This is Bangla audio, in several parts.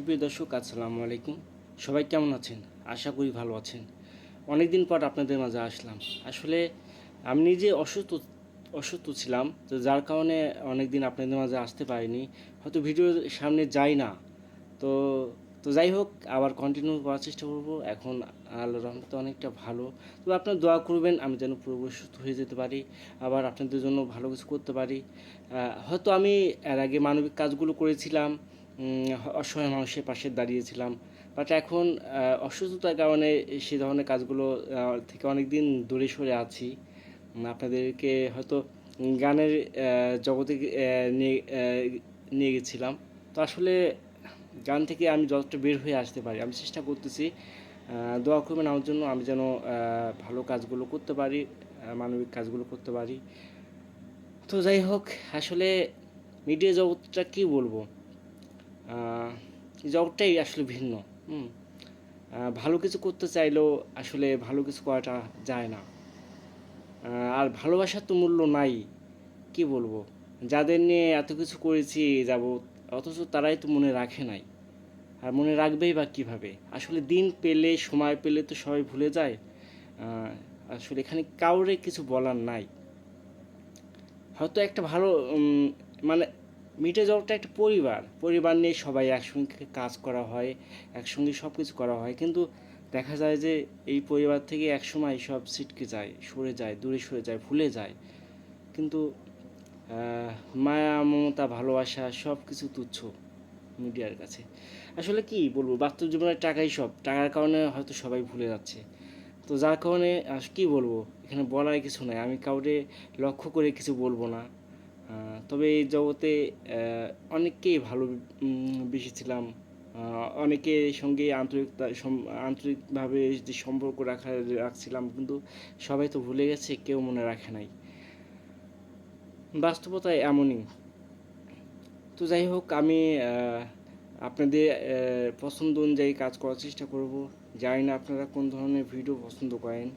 সুপ্রিয় দর্শক, আসসালামু আলাইকুম। সবাই কেমন আছেন? আশা করি ভালো আছেন। অনেক দিন পর আপনাদের মাঝে আসলাম। আসলে আমি নিজে অসুস্থ অসুস্থ ছিলাম, তো যার কারণে অনেক দিন আপনাদের মাঝে আসতে পারিনি। হয়তো ভিডিও সামনে যাই না। তো তো যাই হোক, আবার কন্টিনিউ করার চেষ্টা করব। এখন আল্লাহ রহমতে অনেকটা ভালো। তো আপনারা দোয়া করবেন, আমি যেন পুরোপুরি সুস্থ হয়ে যেতে পারি, আবার আপনাদের জন্য ভালো কিছু করতে পারি। হয়তো আমি এর আগে মানবিক কাজগুলো করেছিলাম অসহায় মানুষের পাশে দাঁড়িয়েছিলাম। বাট এখন অসুস্থতার কারণে সে ধরনের কাজগুলো থেকে অনেক দিন দূরে সরে আছি। আপনাদেরকে হয়তো গানের জগতে নিয়ে গেছিলাম। তো আসলে গান থেকে আমি যতটা বের হয়ে আসতে পারি, আমি চেষ্টা করতেছি দোয়া করবেন আমার জন্য, আমি যেন ভালো কাজগুলো করতে পারি মানবিক কাজগুলো করতে পারি। তো যাই হোক, আসলে মিডিয়া জগৎটা কি বলব? জগৎটাই আসলে ভিন্ন, হুম। ভালো কিছু করতে চাইলেও আসলে ভালো কিছু করাটা যায় না। আর ভালোবাসার তো মূল্য নাই, কি বলব? যাদের নিয়ে এত কিছু করেছি যাব অথচ তারাই তো মনে রাখে নাই। আর মনে রাখবেই বা কীভাবে? আসলে দিন পেলে, সময় পেলে তো সবাই ভুলে যায়। আসলে এখানে কাউরে কিছু বলার নাই। হয়তো একটা ভালো মানে মিটে জবটা একটা পরিবার। পরিবার নিয়ে সবাই একসঙ্গে কাজ করা হয়, একসঙ্গে সব কিছু করা হয়। কিন্তু দেখা যায় যে এই পরিবার থেকে একসময় সব ছিটকে যায়, সরে যায়, দূরে সরে যায়, ভুলে যায়। কিন্তু মায়া, মমতা, ভালোবাসা সব কিছু তুচ্ছ মিডিয়ার কাছে। আসলে কি বলব, বাস্তব জীবনের টাকাই সব। টাকার কারণে হয়তো সবাই ভুলে যাচ্ছে। তো যার কারণে কি বলব, এখানে বলার কিছু নাই। আমি কাউরে লক্ষ্য করে কিছু বলব না। তবে এই জগতে অনেককেই ভালো বেসেছিলাম অনেকের সঙ্গে আন্তরিকতা আন্তরিকভাবে যে সম্পর্ক রাখা, রাখছিলাম, কিন্তু সবাই তো ভুলে গেছে, কেউ মনে রাখে নাই। বাস্তবতা এমনই। তো যাই হোক, আমি আপনাদের পছন্দ অনুযায়ী কাজ করার চেষ্টা করব। জানি না আপনারা কোন ধরনের ভিডিও পছন্দ করেন।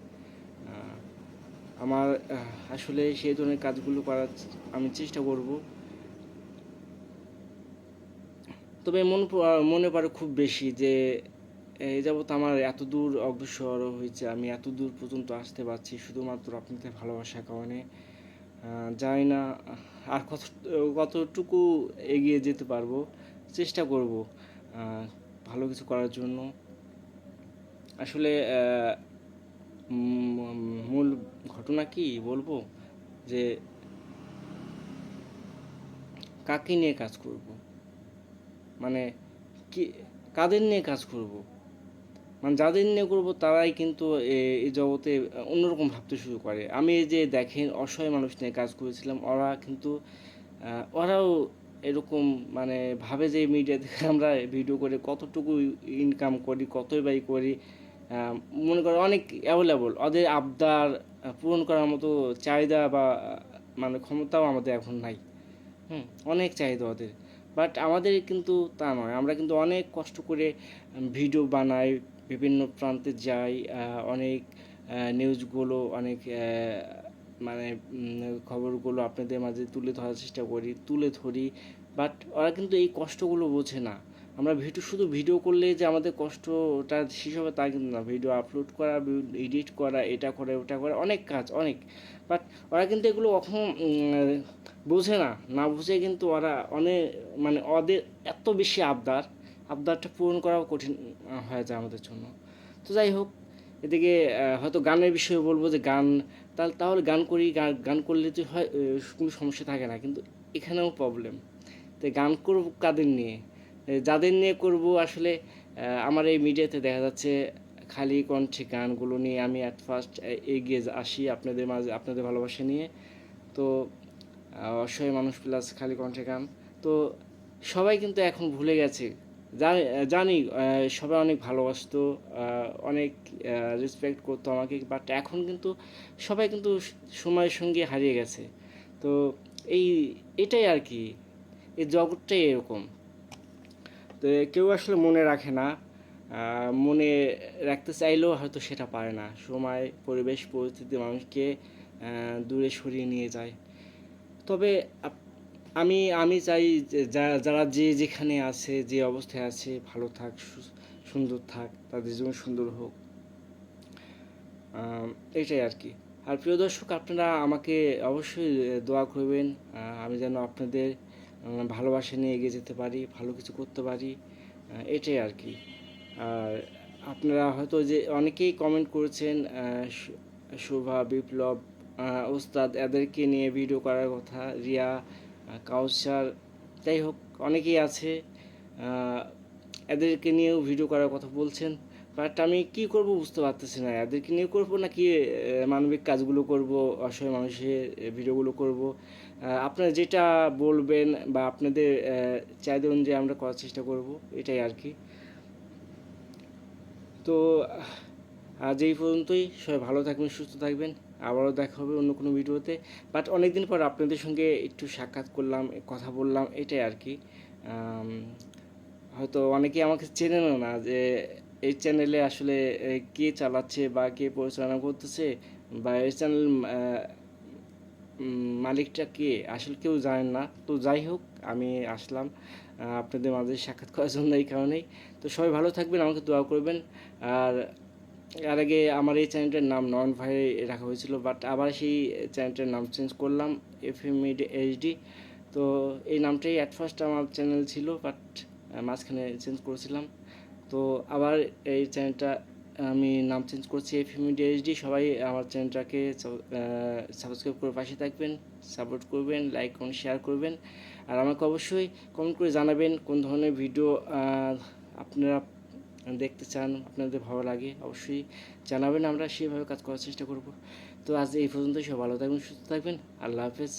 আমার আসলে সেই ধরনের কাজগুলো করার আমি চেষ্টা করব। তবে মন মনে পড়ে খুব বেশি যে এই যাবৎ আমার এত দূর অগ্রসর হয়েছে, আমি এত দূর পর্যন্ত আসতে পারছি শুধুমাত্র আপনাদের ভালোবাসার কারণে। জানি না, আর কত, কতটুকু এগিয়ে যেতে পারব চেষ্টা করব ভালো কিছু করার জন্য। আসলে মূল ঘটনা কি বলব? যে কাকে নিয়ে কাজ করব? মানে কি, কাদের নিয়ে কাজ করব? মানে যাদের নিয়ে করব তারাই কিন্তু এই জগতে অন্যরকম ভাবতে শুরু করে। আমি এই যে দেখেন, অসহায় মানুষ নিয়ে কাজ করেছিলাম, ওরা কিন্তু ওরাও এরকম মানে ভাবে যে মিডিয়া থেকে আমরা ভিডিও করে কতটুকু ইনকাম করি, কতই বাই করি মনে করো অনেক অ্যাভেলেবল ওদের আবদার পূরণ করার মতো চাহিদা বা মানে ক্ষমতাও আমাদের এখন নাই। হুম, অনেক চাহিদা ওদের। বাট আমাদের কিন্তু তা নয়। আমরা কিন্তু অনেক কষ্ট করে ভিডিও বানাই, বিভিন্ন প্রান্তে যাই অনেক নিউজগুলো অনেক মানে খবরগুলো আপনাদের মাঝে তুলে ধরার চেষ্টা করি, তুলে ধরি। বাট ওরা কিন্তু এই কষ্টগুলো বোঝে না। আমরা ভিডিও, শুধু ভিডিও করলে যে আমাদের কষ্টটা শেষ হবে তা কিন্তু না। ভিডিও আপলোড করা এডিট করা, এটা করে, ওটা করে, অনেক কাজ, অনেক। বাট ওরা কিন্তু এগুলো কখনো বোঝে না। না বুঝে কিন্তু ওরা অনেক মানে ওদের এত বেশি আবদার, আবদারটা পূরণ করাও কঠিন হয়ে যায় আমাদের জন্য। তো যাই হোক, এদিকে হয়তো গানের বিষয়ে বলব যে গান তাহলে তাহলে গান করি গান গান করলে তো হয় কোনো সমস্যা থাকে না। কিন্তু এখানেও প্রবলেম তাই গান করব কাদের নিয়ে? যাদের নিয়ে করব আসলে আমার এই মিডিয়াতে দেখা যাচ্ছে খালি কণ্ঠে গানগুলো নিয়ে আমি অ্যাট ফার্স্ট এগিয়ে আসি আপনাদের মাঝে, আপনাদের ভালোবাসা নিয়ে। তো অসহায় মানুষ প্লাস খালি কণ্ঠে গান। তো, সবাই কিন্তু এখন ভুলে গেছে। জানি সবাই অনেক ভালোবাসতো অনেক রেসপেক্ট করতো আমাকে বাট এখন কিন্তু সবাই কিন্তু সময়ের সঙ্গে হারিয়ে গেছে। তো, এই, এটাই আর কি। এই জগৎটাই এরকম। তো কেউ আসলে মনে রাখে না মনে রাখতে চাইলেও হয়তো সেটা পারে না। সময়, পরিবেশ, পরিস্থিতি মানুষকে দূরে সরিয়ে নিয়ে যায়। তবে আমি আমি চাই যারা যে যেখানে আছে, যে অবস্থায় আছে, ভালো থাক সুন্দর থাক, তাদের জীবন সুন্দর হোক। এটাই আর কি। আর প্রিয় দর্শক, আপনারা আমাকে অবশ্যই দোয়া করবেন। আমি যেন আপনাদের ভালোবাসা নিয়ে এগিয়ে যেতে পারি, ভালো কিছু করতে পারি এটাই আর কি। আর আপনারা হয়তো যে অনেকেই কমেন্ট করেছেন শোভা, বিপ্লব ওস্তাদ, এদেরকে নিয়ে ভিডিও করার কথা, রিয়া কাউসার, যাই হোক, অনেকেই আছে এদেরকে নিয়েও ভিডিও করার কথা বলছেন। বাট আমি কি করব বুঝতে পারতেছি না। এদেরকে নিয়ে করব নাকি মানবিক কাজগুলো করব, অসহায় মানুষের ভিডিওগুলো করব? আপনারা যেটা বলবেন বা আপনাদের চাহিদা অনুযায়ী আমরা করার চেষ্টা করব, এটাই আর কি। তো, আজ এই পর্যন্তই। সবাই ভালো থাকবেন, সুস্থ থাকবেন। আবারও দেখা হবে অন্য কোনো ভিডিওতে। বাট অনেকদিন পর আপনাদের সঙ্গে একটু সাক্ষাৎ করলাম, কথা বললাম, এটাই আর কি। হয়তো অনেকেই আমাকে চেনেনও না যে এই চ্যানেলে আসলে কে চালাচ্ছে বা কে পরিচালনা করতেছে বা এই চ্যানেল মালিকটা কে, আসলে কেউ জানেন না। তো যাই হোক, আমি আসলাম আপনাদের মাঝে সাক্ষাৎ করার জন্য এই কারণেই। তো সবাই ভালো থাকবেন, আমাকে দোয়া করবেন। আর এর আগে আমার এই চ্যানেলটার নাম নয়ন ভাই রাখা হয়েছিল বাট আবার সেই চ্যানেলটার নাম চেঞ্জ করলাম এফ এম এইচডি তো এই নামটাই অ্যাট ফার্স্ট আমার চ্যানেল ছিল বাট মাঝখানে চেঞ্জ করেছিলাম। তো আবার এই চ্যানেলটা আমি নাম চেঞ্জ করছি এফ এম এইচডি সবাই আমার চ্যানেলটাকে সাবস্ক্রাইব করে পাশে থাকবেন সাপোর্ট করবেন লাইক করুন শেয়ার করবেন। আর আমাকে অবশ্যই কমেন্ট করে জানাবেন কোন ধরনের ভিডিও আপনারা দেখতে চান, আপনাদের ভালো লাগে, অবশ্যই জানাবেন আমরা, সেভাবে কাজ করার চেষ্টা করব। তো আজ এই পর্যন্তই সব ভালো থাকবেন, সুস্থ থাকবেন, আল্লাহ হাফেজ।